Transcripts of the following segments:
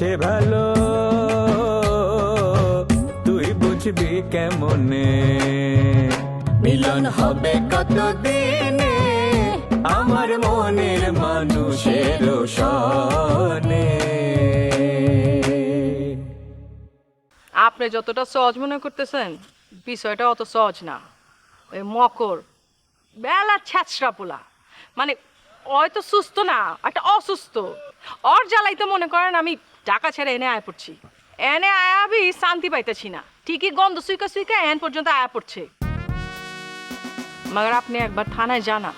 সে ভালো। তুই বুঝবি কেমনে? মিলন হবে কতদিনে? আমার মনের মানুষের সনে আপনি যতটা সহজ মনে করতেছেন বিষয়টা অত সহজ না। ওই মকর বেলা ছ্যাঁচড়া পোলা। মানে হয়তো সুস্থ না একটা অসুস্থ। ওর জ্বালাইতে মনে করেন আমি টাকা ছেড়ে এনে আয়া পড়ছি। এনে আয়া আয়াবি শান্তি পাইতেছি না। ঠিকই গন্ধ সুইকা সুইকা এন পর্যন্ত আয়া পড়ছে। মাগার আপনি একবার থানায় জানা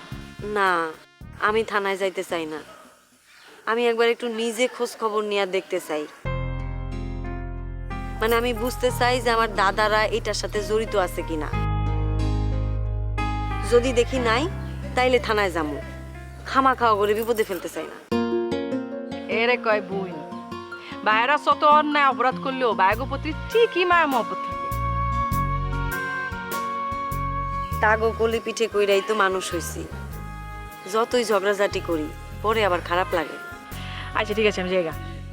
না। আমি থানায় যাইতে চাই না। আমি একবার একটু নিজে খোঁজ খবর নিয়ে দেখতে চাই। মানে আমি বুঝতে চাই যে আমার দাদারা এটার সাথে জড়িত আছে কিনা। যদি দেখি নাই তাইলে থানায় যাব খামা খাওয়া করে বিপদে ফেলতে চাই না। এরে কয় বুই বাইরা শত অন্যায় অপরাধ করলেও বায়গো প্রতি ঠিকই মায়া মহব্বত থাকে। তাগো কলি পিঠে কইরাই তো মানুষ হইছি। যতই ঝগড়াঝাটি করি পরে আবার খারাপ লাগে। আচ্ছা ঠিক আছে আমি জায়গা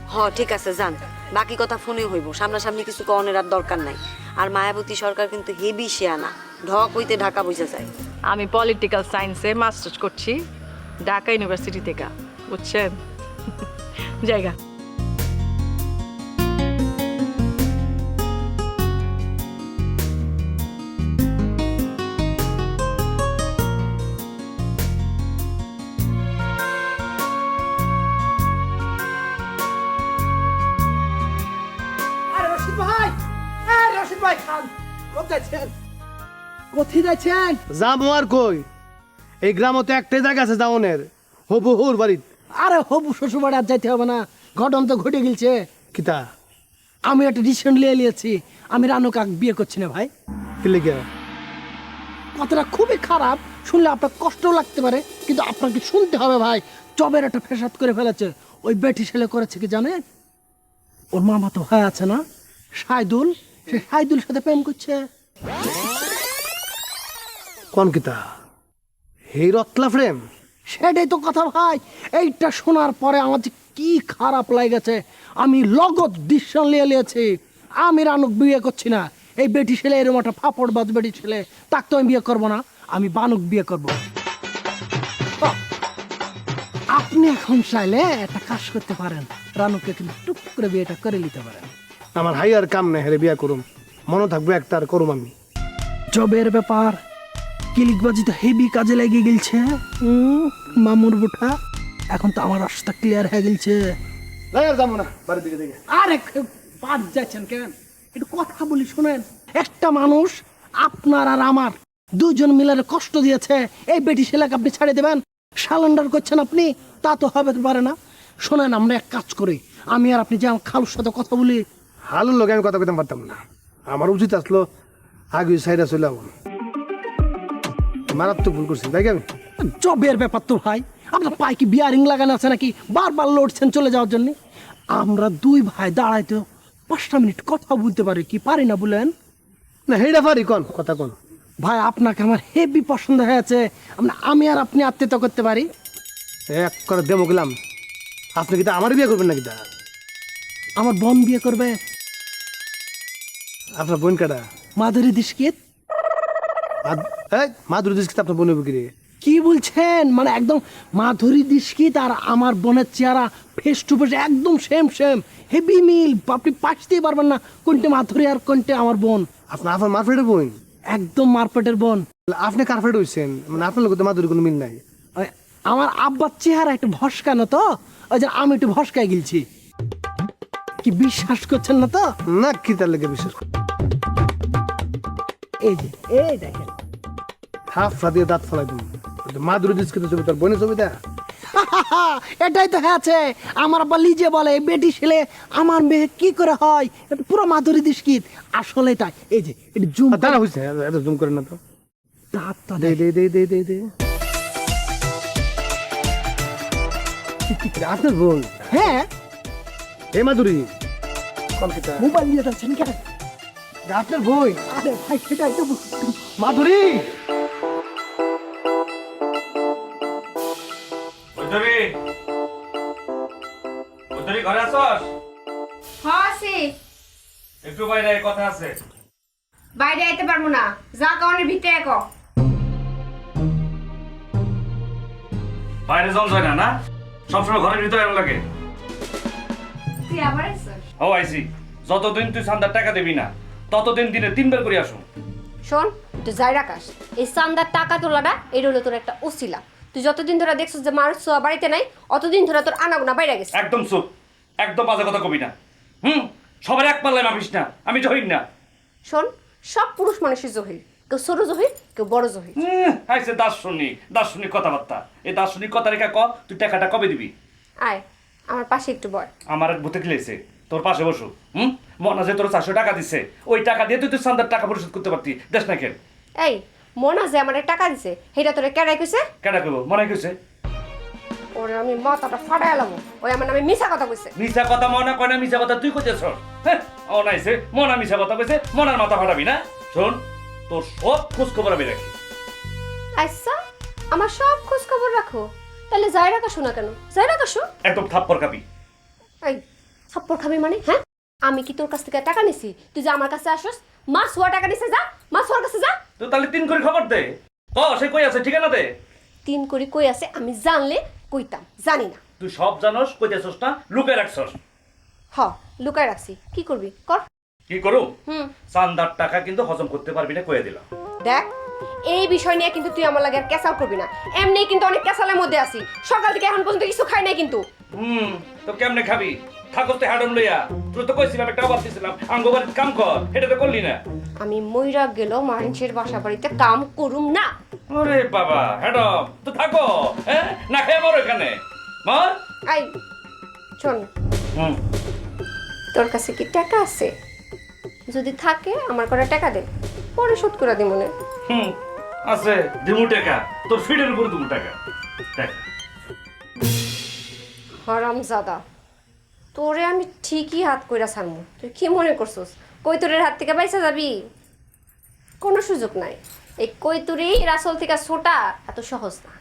হ ঠিক আছে যান। বাকি কথা ফোনে হইব। সামনাসামনি কিছু কনের আর দরকার নাই। আর মায়াবতী সরকার কিন্তু হেভি শেয়ানা। ঢক হইতে ঢাকা বুঝা যায়। আমি পলিটিক্যাল সায়েন্সে মাস্টার্স করছি ঢাকা ইউনিভার্সিটি থেকে। বুঝছেন? জায়গা যাচ্ছেন কোথায় যাচ্ছেন? যাব আর কই? এই গ্রামে তো একটাই জায়গা আছে যাওনের হবু হুর বাড়িত আরে হবু শ্বশুরবাড়ি আর যাইতে হবে না ঘটন তো ঘটে গেছে কিতা? আমি একটা ডিসিশন নিয়ে নিয়েছি আমি রানু কাক বিয়ে করছি না ভাই। কি লিখে কথাটা খুবই খারাপ শুনলে আপনার কষ্টও লাগতে পারে কিন্তু আপনাকে শুনতে হবে ভাই চবের একটা ফেসাদ করে ফেলেছে ওই বেটি ছেলে করেছে কি জানে? ওর মামা তো ভাই আছে না সাইদুল সে সাইদুল সাথে প্রেম করছে। কোন কিতা? এই রত্লা ফ্রেম সেটাই তো কথা ভাই। এইটা শোনার পরে আমার কি খারাপ লাগেছে, আমি লগত ডিসিশন নিয়ে নিয়েছি আমি রানুক বিয়ে করছি না। এই বেটি ছেলে এরকম একটা ফাপড় বাজ বেটি ছেলে, তাকে তো আমি বিয়ে করব না, আমি বানুক বিয়ে করব। আপনি এখন চাইলে একটা কাজ করতে পারেন। রানুকে কিন্তু টুক করে বিয়েটা করে নিতে পারেন। আমার হাইয়ার কাম নেই, হেরে বিয়া করুম। মনে থাকবে একটা আর করুম আমি। জবের ব্যাপার। কিলিকবাজি তো হেভি কাজে লেগে গেলছে হুম, মামুর বুঠা। এখন তো আমার রাস্তা ক্লিয়ার হয়ে গেলছে। যাব না বাড়ির দিকে দিকে আরে বাদ যাচ্ছেন কেন? একটু কথা বলি শুনেন। একটা মানুষ আপনার আর আমার দুজন মিলে কষ্ট দিয়েছে এই বেটি ছেলেকে আপনি ছাড়ে দেবেন? সালেন্ডার করছেন আপনি তা তো হবে পারে না। শোনেন আমরা এক কাজ করি। আমি আর আপনি যে আমার খালুর সাথে কথা বলি। হালুর লোক আমি কথা বলতে পারতাম না। আমার উচিত আসলো আগে সাইডা চলে যাব মারাত্মক ভুল করছি তাই কি আমি জবের ব্যাপার তো ভাই। আপনার পায়ে কি বিয়ারিং লাগানো আছে নাকি? বারবার লড়ছেন চলে যাওয়ার জন্য। আমরা দুই ভাই দাঁড়াইতে পাঁচটা মিনিট কথা বলতে পারি কি? পারি না বলেন। না হেডা পারি কোন? কথা কোন? ভাই আপনাকে আমার হেভি পছন্দ হয়েছে। আমরা আমি আর আপনি আত্মীয়তা করতে পারি। এক করে দেবো গেলাম। আপনি কিতা আমার বিয়ে করবেন নাকি তা? আমার বোন বিয়ে করবে। আপনার বোন কাটা মাধুরী দীক্ষিত মাধুরী দিস আপনার বোন বিক্রি কি বলছেন? মানে একদম মাধুরী দীক্ষিত আর আমার বোনের চেহারা ফেস টু ফেস একদম সেম সেম হেভি মিল আপনি পাঁচতেই পারবেন না কোনটা মাধুরী আর কোনটা আমার বোন। আপনার আপনার মারপেটের বোন? একদম মারপেটের বোন। আপনি কারফেট হয়েছেন মানে আপনার লোক তো মাদুরি কোনো মিল নাই। আমার আব্বার চেহারা একটু ভস্কানো তো? ওই যে আমি একটু ভস্কায় গেলছি। কি বিশ্বাস করছেন না তো? না কি তার লেগে বিশ্বাস করে এই যে এই দেখেন। হাফ দিয়ে দাঁত ফলাই দিন দীক্ষিত ছবি তোর বোনের ছবিটা? এটাই তো আমার আব্বা লিজে বলে বেটি ছেলে আমার মেয়ে কি করে হয়? এটা পুরো মাধুরী আসলে এই যে এটা জুম দাঁড়া এত জুম করে না তো। দাঁতটা দে দে দে দে দে দে। আপনার বোন? হ্যাঁ। মাধুরী মোবাইল নিয়ে যাচ্ছেন কেন? আপনার বই? আরে ভাই সেটাই তো বলছি। মাধুরী! ঘরে আসস একটু বাইরে কথা আছে। বাইরে আইতে পারব না। যা কারণের ভিতরে এক বাইরে যায় না না? সবসময় ঘরের ভিতরে এরকম লাগে। তুই আবার আইসস? ও আইসি। যতদিন তুই সান্দার টাকা দিবি না ততদিন দিনে তিনবার করে আসুন। শোন তুই যাই রাখাস। এই চান্দার টাকা তোলাটা এটা হলো তোর একটা ওসিলা। তুই যতদিন ধরে দেখছিস যে মানুষ ছোঁয়া বাড়িতে নাই অতদিন ধরে তোর আনাগোনা বাইরে গেছে। একদম চুপ। একদম বাজে কথা কবি না। হুম? সবার এক পাল্লায় মাপিস না। আমি জহিন না। শোন সব পুরুষ মানুষই জহিল কেউ ছোট জহিল কেউ বড় জহিল উম, আইসে দার্শনিক দার্শনিক কথাবার্তা। এই দার্শনিক কথা রেখা ক তুই টাকাটা কবে দিবি? আয় আমার পাশে একটু বয়। আমার এক ভূতে খেলেছে। তোর পাশে বসু হুম? মনে যে তোর চারশো টাকা দিছে। ওই টাকা দিয়ে তুই তুই সান্দার টাকা পরিশোধ করতে পারতি। দেশ না কেন? এই মনা যে আমার টাকা দিছে। সেটা তোরে কেডাই কইছে? কেডা করব মনে কইছে? ওরে আমি মাথাটা ফাটাই এলাম ওই আমার নামে মিছা কথা কইছে। মিছা কথা মনে কয় না মিছা কথা তুই কইতেছ? হ্যাঁ ও নাইছে মনা মিছা কথা কইছে মনার মাথা ফাটাবি না? শোন তোর সব খোঁজ খবর আমি রাখি। আচ্ছা আমার সব খোঁজ খবর রাখো। তাহলে যাই রাখাসো না কেন? যাই রাখাসো একদম থাপ্পর খাবি। এই থাপ্পড় খাবি মানে হ্যাঁ? আমি কি তোর কাছ থেকে টাকা নিছি? তুই যে আমার কাছে আসস মা সোয়া টাকা নিছে যা। মা সোয়ার কাছে যা। তুই তাহলে তিন করে খবর দে। ক সে কই আছে? ঠিকানা দে। তিন করি কই আছে? আমি জানলে কইতাম জানি না। তুই সব জানোস কইতেছস না লুকে রাখছস। হ লুকায় রাখছি। কি করবি? কর। কি করু? হুম। চান্দার টাকা কিন্তু হজম করতে পারবি না কয়ে দিলাম। দেখ এই বিষয় নিয়ে কিন্তু তুই আমার লাগে আর ক্যাসাল করবি না। এমনি কিন্তু অনেক ক্যাসালের মধ্যে আছি। সকাল থেকে এখন পর্যন্ত কিছু খাই নাই কিন্তু। হুম তো কেমনে খাবি? থাকস তো হ্যাডম লইয়া তুই তো কইছিলাম একটা অবাদ দিছিলাম আঙ্গবাড়ির কাম কর এটা তো করলি না। আমি ময়রা গেল মানুষের বাসা বাড়িতে কাম করুম না। ওরে বাবা হ্যাডম তো থাকো হ্যাঁ না খেয়ে মরো এখানে। মর। আই শোন। হুম। তোর কাছে কি টাকা আছে? যদি থাকে আমার করে টাকা দে পরে শোধ করে দি মনে। হুম আছে দিমু টাকা। তোর ফিডের উপর দিমু টাকা। টাকা হরাম জাদা তোরে আমি ঠিকই হাত কইরা ছাড়মু। তুই কি মনে করছস? কৈতুরের হাত থেকে বাইসা যাবি? কোনো সুযোগ নাই। এই কৈতুরি রাসল থেকে ছোটা এত সহজ না।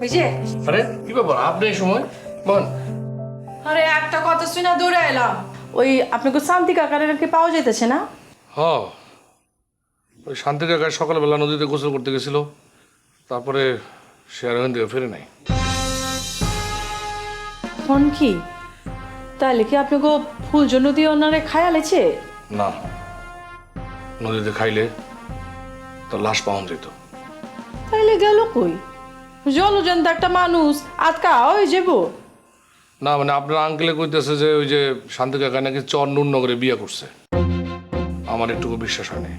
ওই যে। আরে কি ব্যাপার? আপনি এই সময়? বল। আরে একটা কথা শুনে দৌড়ে এলাম। ওই আপনাকে শান্তি কাকারের কি পাওয়া যাইতেছে না? হ। ওই শান্তি কাকায় সকালবেলা নদীতে গোসল করতে গেছিল। তারপরে সে আর ওখান থেকে ফেরে নাই। ফোন কি? তাহলে কি আপনাকে ফুল জন্য দিয়ে ওনারে খায়ালেছে না। নদীতে খাইলে তার লাশ পাওয়া যেত। তাইলে গেল কই? জলজন্ত একটা মানুষ আজকা ওই যাব না মানে আপনার আঙ্কেলে কইতেছে যে ওই যে শান্তি কাকা নাকি চর নগরে বিয়ে করছে। আমার একটুকু বিশ্বাস হয় নাই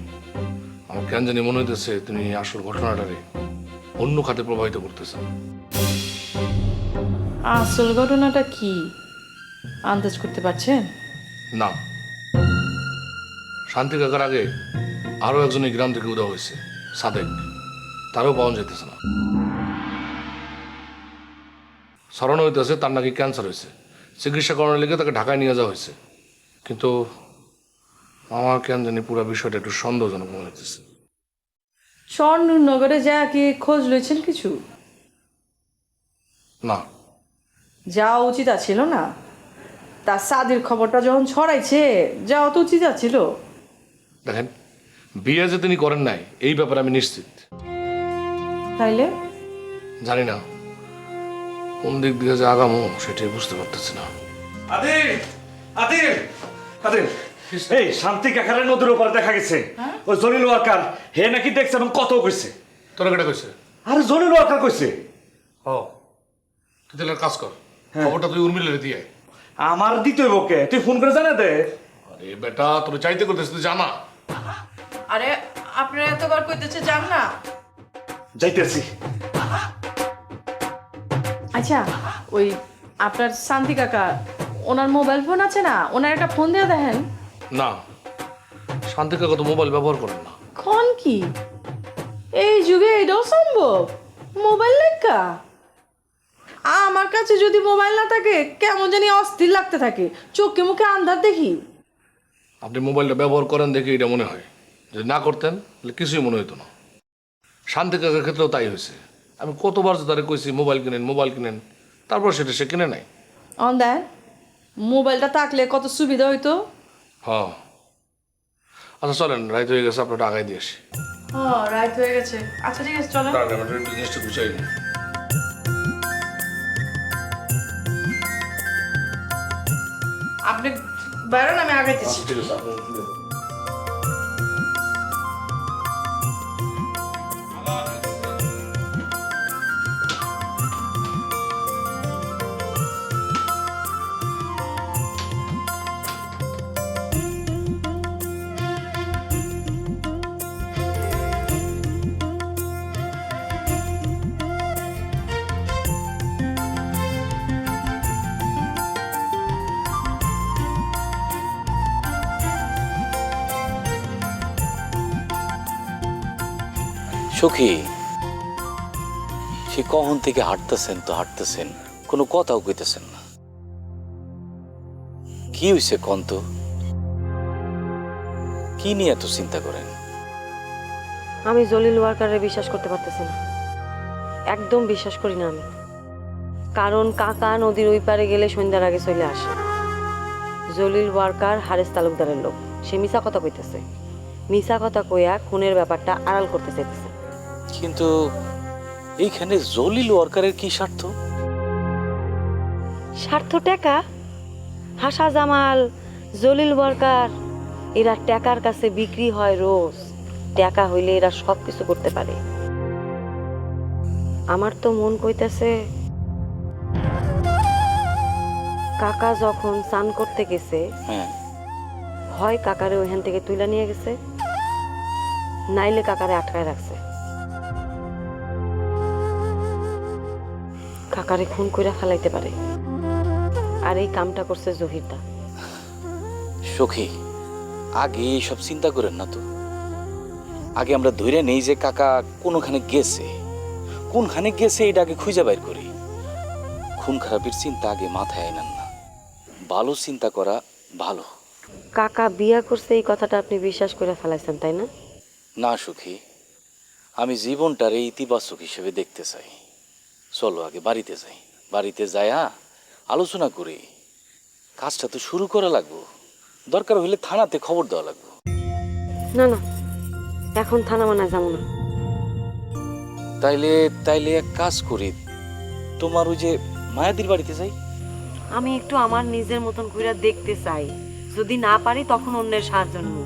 আমার কেন জানি মনে হইতেছে তিনি আসল ঘটনাটারে অন্য খাতে প্রভাবিত করতেছেন। আসল ঘটনাটা কি? আন্দাজ করতে পারছেন? না। শান্তি কাকার আগে আরও একজন এই গ্রাম থেকে উদা হয়েছে সাদেক। তারও পাওয়া যেতেছে না। স্মরণ হইতেছে তার নাকি ক্যান্সার হয়েছে। চিকিৎসা করানোর লেগে তাকে ঢাকায় নিয়ে যাওয়া হয়েছে। কিন্তু আমার কেন জানি পুরো বিষয়টা একটু সন্দেহজনক মনে হইতেছে। চন্দ্রনগরে যা কি খোঁজ লইছেন কিছু? না। যাওয়া উচিত ছিল না। তার সাদির খবরটা যখন ছড়াইছে যাওয়া তো উচিত ছিল দেখেন বিয়ে যে তিনি করেন নাই এই ব্যাপারে আমি নিশ্চিত। তাইলে? জানি না। কোন দিক দিয়ে যে আগামো সেটাই বুঝতে পারতেছি না। আদিল! আদিল! আদিল! এই শান্তি কাকারে নদীর উপরে দেখা গেছে। ওই জলিল ওয়ার্কার হে নাকি দেখছে এবং কত কইছে? তোরা কেটা কইছে? আরে জলিল ওয়ার্কার কইছে। ও তুই তাহলে কাজ কর খবরটা তুই উর্মিলের দিয়ে আমার দিতে হইব কে? তুই ফোন করে জানা দে। আরে বেটা তোর চাইতে করতেছিস তুই জানা। আরে আপনারা এতবার কইতেছে যান না। যাইতেছি। আচ্ছা ওই আপনার শান্তি কাকা ওনার মোবাইল ফোন আছে না? ওনার একটা ফোন দিয়ে দেখেন। না শান্তি কাকা তো মোবাইল ব্যবহার করেন না। খন কি? এই যুগে এটাও সম্ভব? মোবাইল লেখা আমার কাছে যদি মোবাইল না থাকে কেমন জানি অস্থির লাগতে থাকে। চোখে মুখে আন্ধার দেখি। আপনি মোবাইলটা ব্যবহার করেন দেখে এটা মনে হয়। যদি না করতেন তাহলে কিছুই মনে হতো না। শান্তি কাকার ক্ষেত্রেও তাই হয়েছে। আমি কতবার তারে কইছি মোবাইল কিনেন মোবাইল কিনেন তারপর সেটা সে কিনে নাই। অন দেন মোবাইলটা থাকলে কত সুবিধা হইতো? হ্যাঁ। আচ্ছা চলেন রাইত হয়ে গেছে আপনার আগাই দিয়ে আসি। হ্যাঁ রাইট হয়ে গেছে। আচ্ছা ঠিক আছে চলো জিনিসটা গুছাই নিই। আপনি বেরোন আমি আগাইতেছি। ঠিক আছে সখী, সে কখন থেকে হাঁটতেছেন তো হাঁটতেছেন, কোনো কথাও কইতেছেন না। কি হইছে কন্ত কি নিয়ে এত চিন্তা করেন? আমি জলিল ওয়ার্কারে বিশ্বাস করতে পারতেছি না। একদম বিশ্বাস করি না আমি। কারণ কাকা নদীর ওই পারে গেলে সন্ধ্যার আগে চলে আসে। জলিল ওয়ার্কার হারেস তালুকদারের লোক। সে মিশা কথা কইতেছে। মিশা কথা কইয়া খুনের ব্যাপারটা আড়াল করতে চাইতেছে। কিন্তু এইখানে জলিল ওয়ার্কারের কি স্বার্থ? স্বার্থ টাকা? হাসা জামাল জলিল ওয়ার্কার এরা টাকার কাছে বিক্রি হয় রোজ। টাকা হইলে এরা সব কিছু করতে পারে। আমার তো মন কইতাছে কাকা যখন চান করতে গেছে হ্যাঁ। হয় কাকারে ওইখান থেকে তুলে নিয়ে গেছে নাইলে কাকারে আটকায় রাখছে। কাকারে খুন কইরা ফেলাইতে পারে। আর এই কামটা করছে জহিরদা। সখী আগে এইসব চিন্তা করেন না তো। আগে আমরা ধরে নেই যে কাকা কোনখানে গেছে। কোনখানে গেছে এটা আগে খুঁজে বাইর করি। খুন খারাপের চিন্তা আগে মাথায় আনেন না। ভালো চিন্তা করা ভালো। কাকা বিয়া করছে এই কথাটা আপনি বিশ্বাস করে ফেলাইছেন তাই না? না সুখী আমি জীবনটারে ইতিবাচক হিসেবে দেখতে চাই। চলো আগে বাড়িতে যাই। বাড়িতে যায়া আলোচনা করি। কাজটা তো শুরু করা লাগবো। দরকার হলে থানাতে খবর দেওয়া লাগবো। না না। এখন থানা মানা যাব না। তাইলে তাইলে এক কাজ করি। তোমার ওই যে মায়াদির বাড়িতে যাই। আমি একটু আমার নিজের মতন করে দেখতে চাই। যদি না পারি তখন অন্যের সাহায্য নেব।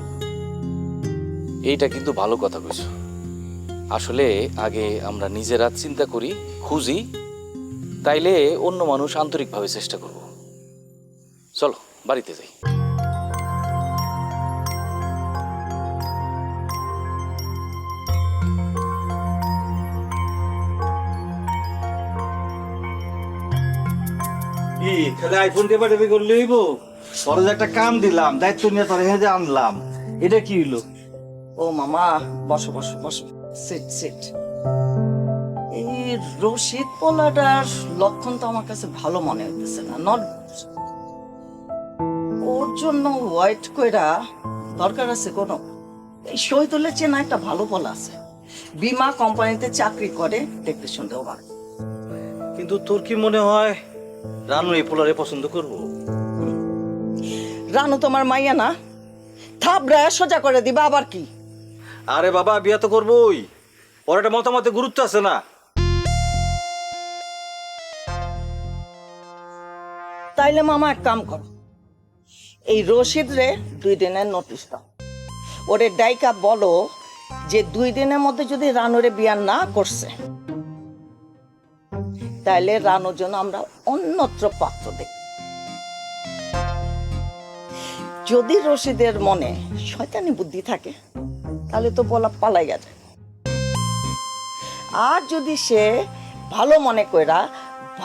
এইটা কিন্তু ভালো কথা কইছো। আসলে আগে আমরা নিজেরা চিন্তা করি খুঁজি তাইলে অন্য মানুষ আন্তরিকভাবে চেষ্টা করব। চলো বাড়িতে যাই। কি খালি আইফোন টেপা টেপি করলে হইব? পরে একটা কাম দিলাম দায়িত্ব নিয়ে তোর হেঁটে আনলাম। এটা কি হইল? ও মামা বসো বসো বসো। Sit sit. এই রশিদ পোলাটার লক্ষণ তো আমার কাছে ভালো মনে হইতেছে না নট ওর জন্য ওয়াইট কইরা দরকার আছে কোনো। এই শহীদুলের চেনা একটা ভালো পোলা আছে। বিমা কোম্পানিতে চাকরি করে দেখতে শুনতে ভালো কিন্তু তোর কি মনে হয় রানু এই পোলারে পছন্দ করব? রানু তোমার মাইয়া না। থাবড়া সোজা করে দিবা আবার কি? আরে বাবা, বিয়া তো করবোই। ওর একটা মতামতে গুরুত্ব আছে না? তাইলে মামা এক কাম করো। এই রশিদ রে দুই দিনের নোটিশ দাও। ওরে ডাইকা বলো যে দুই দিনের মধ্যে যদি রানুরে বিয়া না করছে, তাইলে রানোর জন্য আমরা অন্যত্র পাত্র দেখ যদি রশিদের মনে শয়তানি বুদ্ধি থাকে তাহলে তো বলা পালাই গেছে। আর যদি সে ভালো মনে কইরা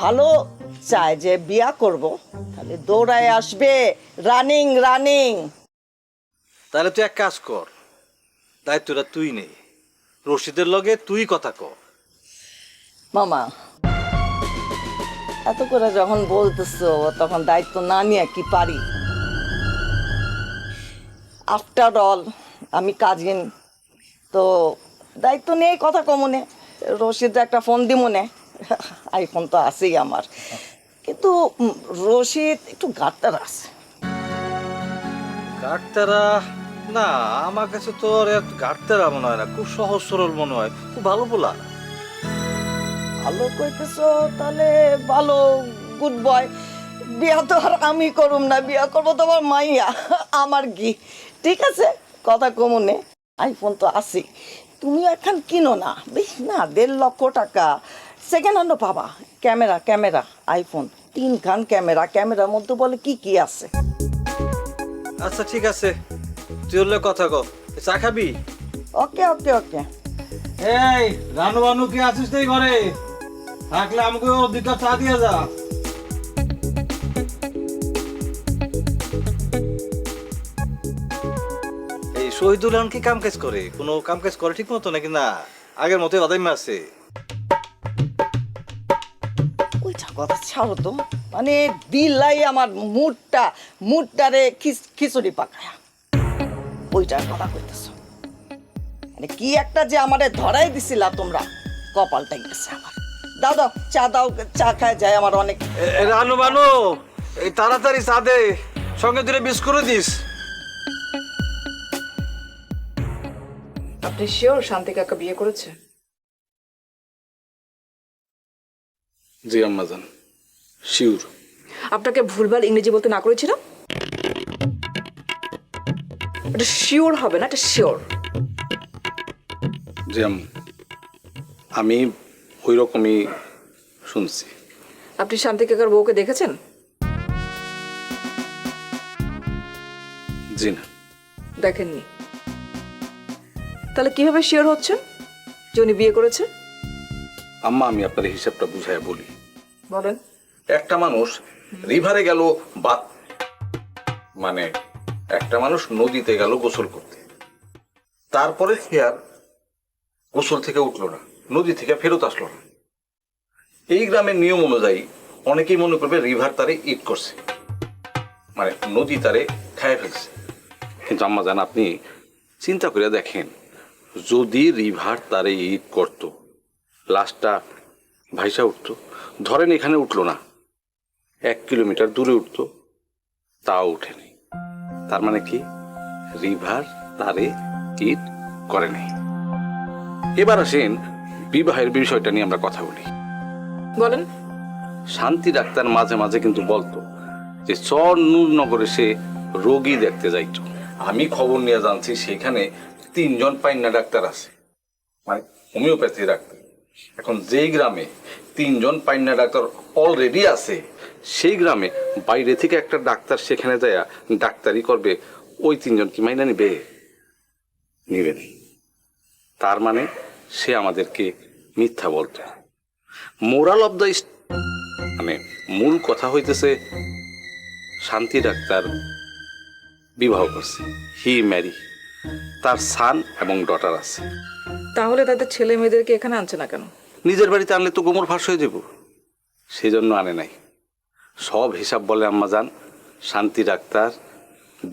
ভালো চায় যে বিয়া করব তাহলে দৌড়ায় আসবে রানিং রানিং। তাহলে তুই এক কাজ কর দায়িত্বটা তুই নেই রশিদের লগে তুই কথা কর। মামা এত করে যখন বলতেছো তখন দায়িত্ব না নিয়ে কি পারি? আফটার অল আমি কাজিন। তো দায়িত্ব নিয়ে কথা কমনে রশিদ একটা ফোন দি মনে। আইফোন তো আছেই আমার। কিন্তু রশিদ একটু গাট্টার আছে। গাড়তারা না আমার কাছে তো আর গাড়তারা মনে হয় না। খুব সহজ সরল মনে হয়। খুব ভালো বলা ভালো কইতেছো তাহলে ভালো গুড বয় বিয়া তো আর আমি করুম না। বিয়া করব তো আমার মাইয়া আমার কি ঠিক আছে? কথা কমনে আইফোন তো আছে তুমি এখন কিনো না? বেশ না দেড় লক্ষ টাকা। সেকেন্ড হ্যান্ডও পাবা। ক্যামেরা ক্যামেরা আইফোন তিনখান ক্যামেরা। ক্যামেরার মধ্যে বলে কি কি আছে? আচ্ছা ঠিক আছে। তুই হলে কথা কর চা খাবি? ওকে ওকে ওকে। এই রানু বানু কি আছিস তুই ঘরে? থাকলে আমাকে দুটা চা দিয়ে যা। শহীদুল এখন কি কাম কাজ করে? কোনো কাম কাজ করে ঠিক মতো নাকি না? আগের মতোই বাদাইমা আছে। ওইটা কথা ছাড়ো তো। মানে দিলাই আমার মুডটা মুডটারে খিচুড়ি পাকায়া। ওইটার কথা কইতেছ। মানে কি একটা যে আমারে ধরাই দিছিলা তোমরা কপালটাই গেছে আমার। দাও দাও চা দাও চা খায় যায় আমার অনেক। রানু বানু এই তাড়াতাড়ি চা দে সঙ্গে দুটো বিস্কুটও দিস। আপনি শিওর শান্তি কাকা বিয়ে করেছে? জি আম্মাজান শিওর আপনাকে ভুলভাল ইংরেজি বলতে না করেছিলাম? এটা শিওর হবে না এটা শিওর জি আম্মু আমি ওই রকমই শুনছি। আপনি শান্তি কাকার বউকে দেখেছেন? জি না। দেখেননি। তাহলে কীভাবে শিওর হচ্ছেন যে উনি বিয়ে করেছে? আম্মা আমি আপনার হিসাবটা বুঝায় বলি। বলেন। একটা মানুষ রিভারে গেল বা মানে একটা মানুষ নদীতে গেল গোসল করতে। তারপরে সে আর গোসল থেকে উঠল না নদী থেকে ফেরত আসলো না। এই গ্রামের নিয়ম অনুযায়ী অনেকেই মনে করবে রিভার তারে ইট করছে মানে নদী তারে খায় ফেলছে। কিন্তু আম্মা জান আপনি চিন্তা করে দেখেন যদি রিভার তারে ইট করতো লাশটা ভাইসা উঠতো ধরেন এখানে উঠল না এক কিলোমিটার দূরে উঠতো তাও উঠেনি তার মানে কি? রিভার তারে ইট করে নাই। এবার আসেন বিবাহের বিষয়টা নিয়ে আমরা কথা বলি। বলেন। শান্তি ডাক্তার মাঝে মাঝে কিন্তু বলতো যে চর নূরনগরে সে রোগী দেখতে যাইতো। আমি খবর নিয়ে জানছি সেখানে তিনজন পাইন্না ডাক্তার আছে। মানে হোমিওপ্যাথি ডাক্তার। এখন যেই গ্রামে তিনজন পাইন্না ডাক্তার অলরেডি আছে, সেই গ্রামে বাইরে থেকে একটা ডাক্তার সেখানে যায় ডাক্তারি করবে, ওই তিনজন কি মাইনা নিবে? নিবে তার মানে সে আমাদেরকে মিথ্যা বলতো মোরাল অব দ্য মানে মূল কথা হইতেছে, শান্তি ডাক্তার বিবাহ করছে। He marry. তার সান এবং ডটার আছে। তাহলে তাদের ছেলে মেয়েদেরকে এখানে আনছে না কেন? নিজের বাড়িতে আনলে তো গোমর ফাঁস হয়ে যাব। সেই জন্য আনে নাই। সব হিসাব বলে আম্মা যান শান্তি ডাক্তার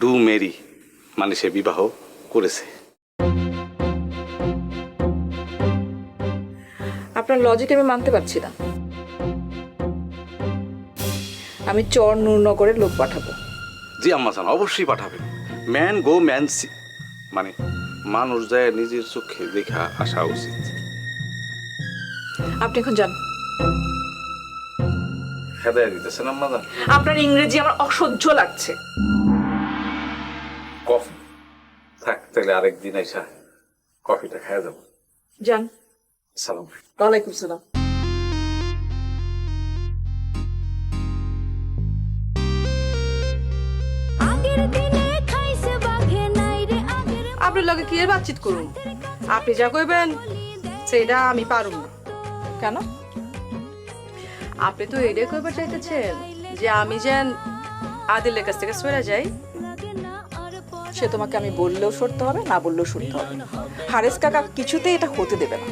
ডু মেরি মানে সে বিবাহ করেছে। আপনার লজিক আমি মানতে পারছি না। আমি চর নূরনগরের লোক পাঠাবো। জি আম্মা যান অবশ্যই পাঠাবেন। ম্যান গো ম্যান সি মানে মানুষ যায় নিজের চোখে দেখা আসা উচিত। আপনি এখন যান। হেদায় দিতেছেন আম্মা যান আপনার ইংরেজি আমার অসহ্য লাগছে। কফি? থাক তাহলে আরেকদিন আইসা কফিটা খাওয়া যাব। যান। সালাম ওয়ালাইকুম সালাম। আপনার লগে কি এর বাতচিত করুন আপনি যা কইবেন, সেটা আমি পারুম না। কেন? আপনি তো এটাই কইবার চাইতেছেন যে আমি যেন আদিলের কাছ থেকে সরে যাই। সে তোমাকে আমি বললেও সরতে হবে, না বললেও শুনতে হবে। হারেস কাকা কিছুতেই এটা হতে দেবে না।